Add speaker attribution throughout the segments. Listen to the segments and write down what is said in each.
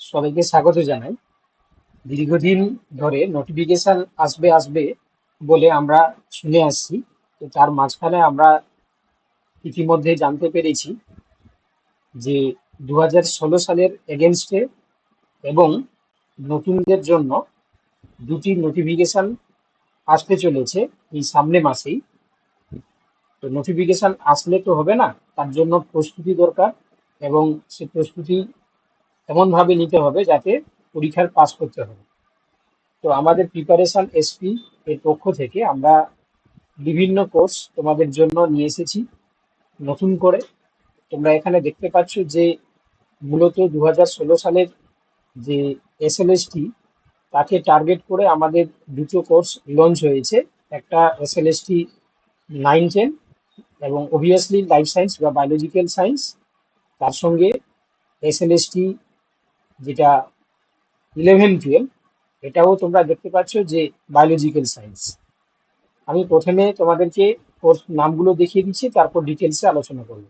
Speaker 1: সবাইকে স্বাগত জানাই। দীর্ঘদিন ধরে নোটিফিকেশন আসবে আসবে বলে আমরা শুনে আসছি। তো তার মাঝখানে আমরা ইতিমধ্যে জানতে পেরেছি যে দু সালের এগেনস্টে এবং নতুনদের জন্য দুটি নোটিফিকেশন আসতে চলেছে এই সামনে মাসেই। তো নোটিফিকেশন আসলে তো হবে না, তার জন্য প্রস্তুতি দরকার এবং সে প্রস্তুতি এমনভাবে নিতে হবে যাতে পরীক্ষার পাস করতে হবে। তো আমাদের প্রিপারেশন এসপি এর পক্ষ থেকে আমরা বিভিন্ন কোর্স তোমাদের জন্য নিয়ে এসেছি, নতুন করে। তোমরা এখানে দেখতে পাচ্ছ যে মূলত দু সালের যে এসএলএসটি তাকে টার্গেট করে আমাদের দুটো কোর্স লঞ্চ হয়েছে। একটা এসএলএসটি নাইন টেন এবং অবভিয়াসলি লাইফ সায়েন্স বা বায়োলজিক্যাল সায়েন্স তার সঙ্গে এসএলএসটি যেটা ইলেভেন টুয়েলভ এটাও তোমরা দেখতে পাচ্ছ যে বায়োলজিক্যাল সায়েন্স আমি প্রথমে তোমাদেরকে কোর্স নামগুলো দেখিয়ে দিচ্ছি, তারপর ডিটেলসে আলোচনা করব।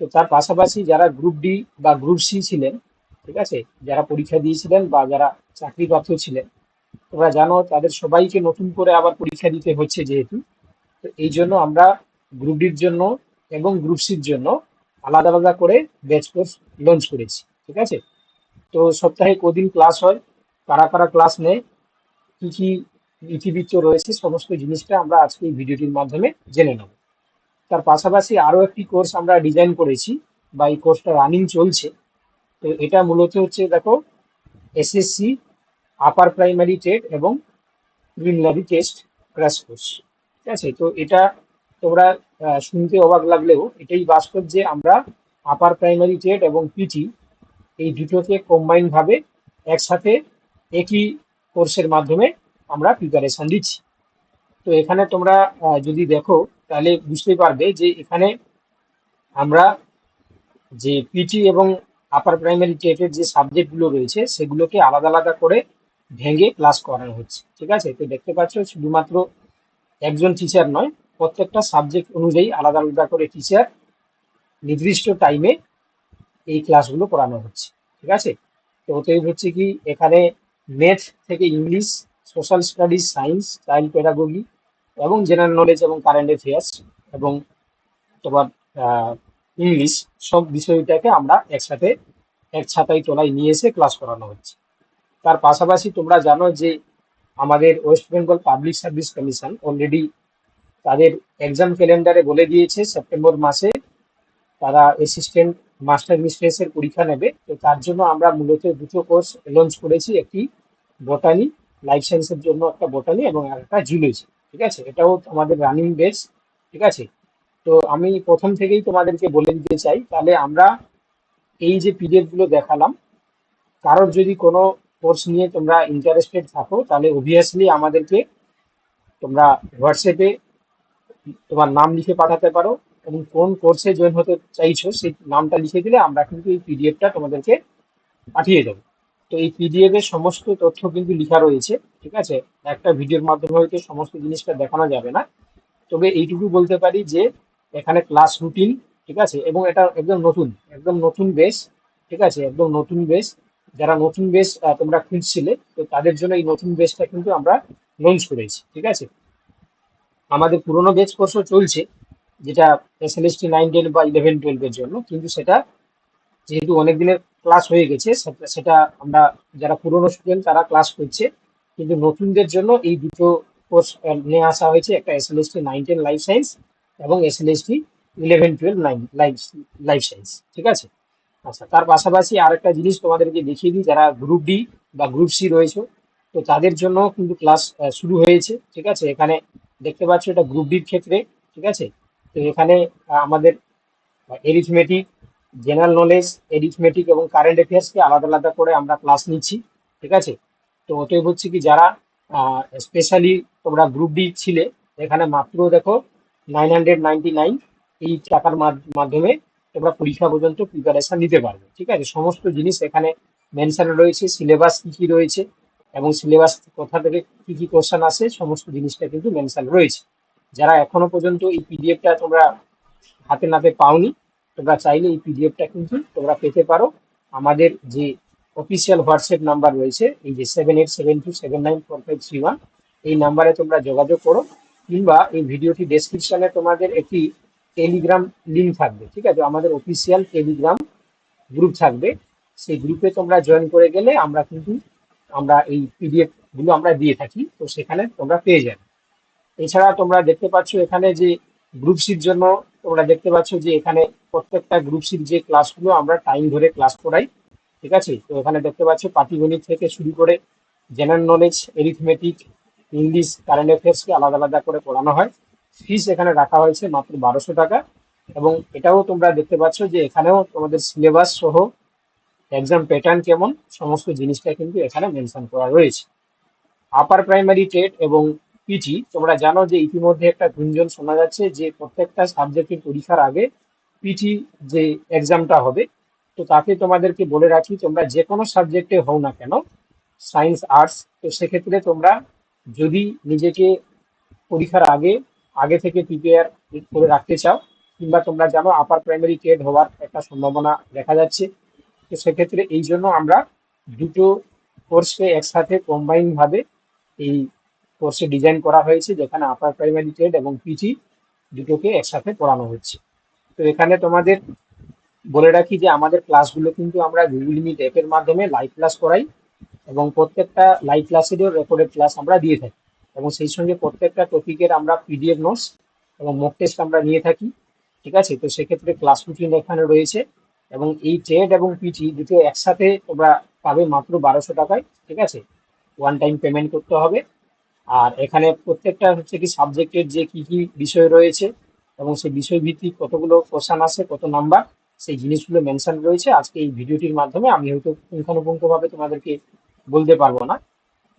Speaker 1: তো তার পাশাপাশি যারা গ্রুপ ডি বা গ্রুপ সি ছিলেন, ঠিক আছে, যারা পরীক্ষা দিয়েছিলেন বা যারা চাকরিপ্রাপ্ত ছিলেন, তোমরা জানো তাদের সবাইকে নতুন করে আবার পরীক্ষা দিতে হচ্ছে যেহেতু। তো এই জন্য আমরা গ্রুপ ডির জন্য এবং গ্রুপ সির জন্য আলাদা আলাদা করে ব্যাচ কোর্স লঞ্চ করেছি, ঠিক আছে? তো সপ্তাহে কদিন ক্লাস হয়, কারা কারা ক্লাস নেয়, কি কি ইতিবৃত্ত রয়েছে, সমস্ত জিনিসটা আমরা আজকে এই ভিডিওটির মাধ্যমে জেনে নেব। তার পাশাপাশি আরও একটি কোর্স আমরা ডিজাইন করেছি বা এই কোর্সটা রানিং চলছে। তো এটা মূলত হচ্ছে, দেখো এসএসসি আপার প্রাইমারি টেট এবং প্রিলিমিনারি টেস্ট ক্র্যাশ কোর্স ঠিক আছে? তো এটা তোমরা শুনতে অবাক লাগলেও এটাই বাস্তব যে আমরা আপার প্রাইমারি টেট এবং পিটি এই দুটোকে কম্বাইন ভাবে একসাথে একই কোর্সের মাধ্যমে আমরা প্রিপারেশন দিচ্ছি। তো এখানে তোমরা যদি দেখো, তাহলে বুঝতে পারবে যে এখানে আমরা যে পিটি এবং আপার প্রাইমারি টেটের যে সাবজেক্টগুলো রয়েছে, সেগুলোকে আলাদা আলাদা করে ভেঙে ক্লাস করানো হচ্ছে। ঠিক আছে? তো দেখতে পাচ্ছ, শুধুমাত্র একজন টিচার নয়, প্রত্যেকটা সাবজেক্ট অনুযায়ী আলাদা আলাদা করে টিচার নির্দিষ্ট টাইমে এই ক্লাসগুলো করানো হচ্ছে, ঠিক আছে? তো অতএব হচ্ছে কি, এখানে ম্যাথ থেকে English social studies science child pedagogy এবং জেনারেল নলেজ এবং কারেন্ট অ্যাফেয়ার্স এবং তোমার ইংলিশ সব বিষয়টাকে আমরা একসাথে এক ছাতায় তোলায় নিয়ে এসে ক্লাস করানো হচ্ছে। তার পাশাপাশি তোমরা জানো যে আমাদের West Bengal public service commission already তাদের এক্সাম ক্যালেন্ডারে বলে দিয়েছে সেপ্টেম্বর মাসে তারা অ্যাসিস্ট্যান্ট মাস্টার মিস্ট্রেসের পরীক্ষা নেবে। তো তার জন্য আমরা মূলত দুটো কোর্স লঞ্চ করেছি। একটি বটানি লাইফ সায়েন্সের জন্য একটা বটানি এবং একটা জুলজি ঠিক আছে? এটাও আমাদের রানিং বেস ঠিক আছে? তো আমি প্রথম থেকেই তোমাদেরকে বলে দিতে চাই, তাহলে আমরা এই যে পিডিএফগুলো দেখালাম, কারোর যদি কোনো কোর্স নিয়ে তোমরা ইন্টারেস্টেড থাকো, তাহলে অবভিয়াসলি আমাদেরকে তোমরা হোয়াটসঅ্যাপে তোমার নাম লিখে পাঠাতে পারো। এবং কোন কোর্সে জয়েন হতে চাইছো, সেই নামটা লিখে দিলে আমরা কিন্তু এই পিডিএফটা তোমাদেরকে পাঠিয়ে দেবো। তো এই পিডিএফ এর সমস্ত তথ্য কিন্তু লেখা রয়েছে, ঠিক আছে? একটা ভিডিওর মাধ্যমে হয়তো সমস্ত জিনিসটা দেখানো যাবে না। তবে এইটুকু বলতে পারি যে, এখানে ক্লাস রুটিন ঠিক আছে? এবং এটা একদম নতুন একদম নতুন বেস ঠিক আছে? একদম নতুন বেস যারা নতুন বেস তোমরা খুঁজছিলে, তো তাদের জন্য এই নতুন বেসটা কিন্তু আমরা লঞ্চ করেছি, ঠিক আছে? আমাদের পুরোনো বেচ কোর্সও চলছে যেটা এসএলএসটি নাইন টেন বা ইলেভেন টুয়েলভের জন্য, কিন্তু সেটা যেহেতু অনেক দিনের ক্লাস হয়ে গেছে, সেটা- আমরা যারা পুরনো স্টুডেন্ট তারা ক্লাস করছে, কিন্তু নতুনদের জন্য এই দুটো কোর্স নিয়ে আসা হয়েছে, একটা SLST nine ten life science এবং SLST eleven twelve nine life life science ঠিক আছে? আচ্ছা তার পাশাপাশি আরেকটা জিনিস তোমাদেরকে দেখিয়ে দিই, যারা গ্রুপ ডি বা গ্রুপ সি রয়েছে, তো তাদের জন্য কিন্তু ক্লাস শুরু হয়েছে, ঠিক আছে? এখানে দেখতে পাচ্ছ এটা গ্রুপ ডির ক্ষেত্রে, ঠিক আছে? তো এখানে আমাদের এরিথমেটিক জেনারেল নলেজ এরিথমেটিক এবং কারেন্ট অ্যাফেয়ার্সকে আলাদা আলাদা করে আমরা ক্লাস নিচ্ছি, ঠিক আছে? তো অতএব হচ্ছে কি যারা স্পেশালি তোমরা গ্রুপ ডি ছিলে, এখানে মাত্র দেখো নাইন হান্ড্রেড নাইন এই টাকার মাধ- মাধ্যমে তোমরা পরীক্ষা পর্যন্ত প্রিপারেশন নিতে পারবে, ঠিক আছে? সমস্ত জিনিস এখানে মেনশন রয়েছে সিলেবাস কী কী রয়েছে এবং সিলেবাস কোথা থেকে কী কী কোশ্চেন আসে, সমস্ত জিনিসটা কিন্তু মেনশন রয়েছে। যারা এখনও পর্যন্ত এই পিডিএফটা তোমরা হাতে নাতে পাওনি, তোমরা চাইলে এই পিডিএফটা কিন্তু তোমরা পেতে পারো। আমাদের যে অফিসিয়াল হোয়াটসঅ্যাপ নাম্বার রয়েছে, এই যে seven eight seven two seven nine four five three one এই নাম্বারে তোমরা যোগাযোগ করো, কিংবা এই ভিডিওটি ডেসক্রিপশনে তোমাদের একটি টেলিগ্রাম লিঙ্ক থাকবে, ঠিক আছে? আমাদের অফিসিয়াল টেলিগ্রাম গ্রুপ থাকবে। সেই গ্রুপে তোমরা জয়েন করে গেলে আমরা কিন্তু, আমরা এই পিডিএফগুলো আমরা দিয়ে থাকি, তো সেখানে তোমরা পেয়ে যাবে। এছাড়া তোমরা দেখতে পাচ্ছ এখানে যে গ্রুপ সির জন্য তোমরা দেখতে পাচ্ছ যে এখানে প্রত্যেকটা গ্রুপ সির যে ক্লাসগুলো আমরা টাইম ধরে ক্লাস করাই, ঠিক আছে? তো এখানে দেখতে পাচ্ছ পাটিগণিত থেকে শুরু করে general knowledge arithmetic English current অ্যাফেয়ার্সকে আলাদা আলাদা করে পড়ানো হয়। ফিস এখানে রাখা হয়েছে মাত্র বারোশো টাকা এবং এটাও তোমরা দেখতে পাচ্ছ যে এখানেও তোমাদের সিলেবাস সহ এক্সাম প্যাটার্ন কেমন, সমস্ত জিনিসটা কিন্তু এখানে মেনশন করা রয়েছে। আপার প্রাইমারি টেট এবং পিটি তোমরা জানো যে ইতিমধ্যে একটা গুঞ্জন শোনা যাচ্ছে যে প্রত্যেকটা সাবজেক্টের পরীক্ষার আগে পিটি যে এক্সামটা হবে, তো তাতে তোমাদেরকে বলে রাখি, তোমরা যে কোনো সাবজেক্টে হও না কেন, সায়েন্স, আর্টস, তো সেক্ষেত্রে তোমরা যদি নিজেকে পরীক্ষার আগে আগে থেকে প্রিপেয়ার করে রাখতে চাও, কিংবা তোমরা জানো আপার প্রাইমারি টেট হওয়ার একটা সম্ভাবনা দেখা যাচ্ছে, তো সেক্ষেত্রে এই জন্য আমরা দুটো কোর্সকে একসাথে কম্বাইন ভাবে এই কোর্সে ডিজাইন করা হয়েছে, যেখানে আপার প্রাইমারি টেট এবং পিজি দুটোকে একসাথে পড়ানো হচ্ছে। তো এখানে তোমাদের বলে রাখি যে আমাদের ক্লাসগুলো কিন্তু আমরা গুগল মিট অ্যাপের মাধ্যমে লাইভ ক্লাস করাই এবং প্রত্যেকটা লাইভ ক্লাসেরও রেকর্ডেড ক্লাস আমরা দিয়ে থাকি এবং সেই সঙ্গে প্রত্যেকটা টপিকের আমরা পিডিএফ নোটস এবং মক টেস্ট আমরা নিয়ে থাকি, ঠিক আছে? তো সেক্ষেত্রে ক্লাস রুটিন এখানে রয়েছে এবং এই টেট এবং পিটি দুটো একসাথে তোমরা পাবে মাত্র বারোশো টাকায়, ঠিক আছে? ওয়ান টাইম পেমেন্ট করতে হবে। আর এখানে প্রত্যেকটা হচ্ছে কি সাবজেক্টের যে কি কি বিষয় রয়েছে এবং সেই বিষয় ভিত্তিক কতগুলো কোশ্চান আছে, কত নাম্বার সেই জিনিসগুলো মেনশন রয়েছে। আজকে এই ভিডিওটির মাধ্যমে আমি হয়তো পুঙ্খানুপুঙ্খভাবে তোমাদেরকে বলতে পারব না,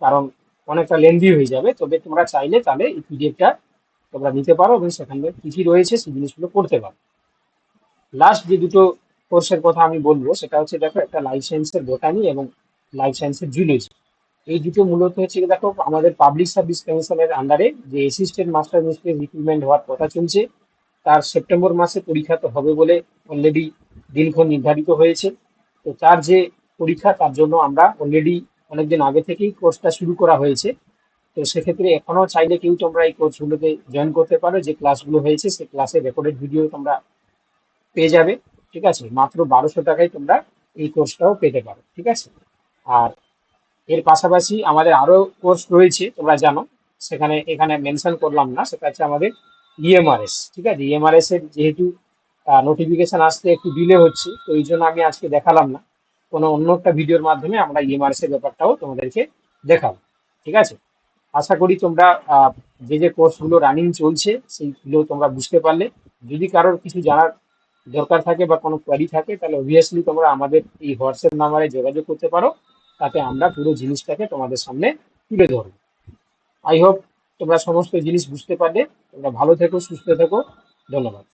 Speaker 1: কারণ অনেকটা লেন্দি হয়ে যাবে। তবে তোমরা চাইলে তাহলে এই পিডিএফটা তোমরা নিতে পারো এবং সেখানে কি কি রয়েছে সেই জিনিসগুলো করতে পারো। লাস্ট যে দুটো কোর্সের কথা আমি বলব, সেটা হচ্ছে দেখো একটা লাইফ সায়েন্সের বোটানি এবং লাইফ সায়েন্সের জুলজি এই দুটো মূলত হচ্ছে দেখো, আমাদের পাবলিক সার্ভিস কমিশনের আন্ডারে যে অ্যাসিস্ট্যান্ট মাস্টার মিস্ত্রি রিক্রুটমেন্ট হওয়ার কথা চলছে, তার সেপ্টেম্বর মাসে পরীক্ষা তো হবে বলে অলরেডি দিনক্ষণ নির্ধারিত হয়েছে। তো তার যে পরীক্ষা, তার জন্য আমরা অলরেডি অনেকদিন আগে থেকেই কোর্সটা শুরু করা হয়েছে। তো সেক্ষেত্রে এখনও চাইলে কেউ তোমরা এই কোর্সগুলোতে জয়েন করতে পারো, যে ক্লাসগুলো হয়েছে সেই ক্লাসের রেকর্ডেড ভিডিও তোমরা পেয়ে যাবে, ঠিক আছে? মাত্র বারোশো টাকায় তোমরা এই কোর্সটাও পেতে পারো, ঠিক আছে? আর এর পাশাপাশি আমাদের আরও কোর্স রয়েছে, তোমরা জানো। সেখানে, এখানে মেনশন করলাম না, সেটা হচ্ছে আমাদের ইএমআরএস ঠিক আছে? ইএমআরএস এর যেহেতু নোটিফিকেশন আসতে একটু ডিলে হচ্ছে, তো এই জন্য আমি আজকে দেখালাম না। কোনো অন্য একটা ভিডিওর মাধ্যমে আমরা ইএমআরএস এর ব্যাপারটাও তোমাদেরকে দেখাবো, ঠিক আছে? আশা করি তোমরা যে যে কোর্সগুলো রানিং চলছে, সেইগুলো তোমরা বুঝতে পারলে। যদি কারোর কিছু জানার দরকার থাকে বা কোনো কোয়ারি থাকে, তাহলে অবভিয়াসলি তোমরা আমাদের এই হোয়াটসঅ্যাপ নাম্বারে যোগাযোগ করতে পারো। তাতে আমরা পুরো জিনিসটাকে তোমাদের সামনে তুলে ধরব। আই হোপ তোমরা সমস্ত জিনিস বুঝতে পারলে। তোমরা ভালো থেকো, সুস্থ থেকো। ধন্যবাদ।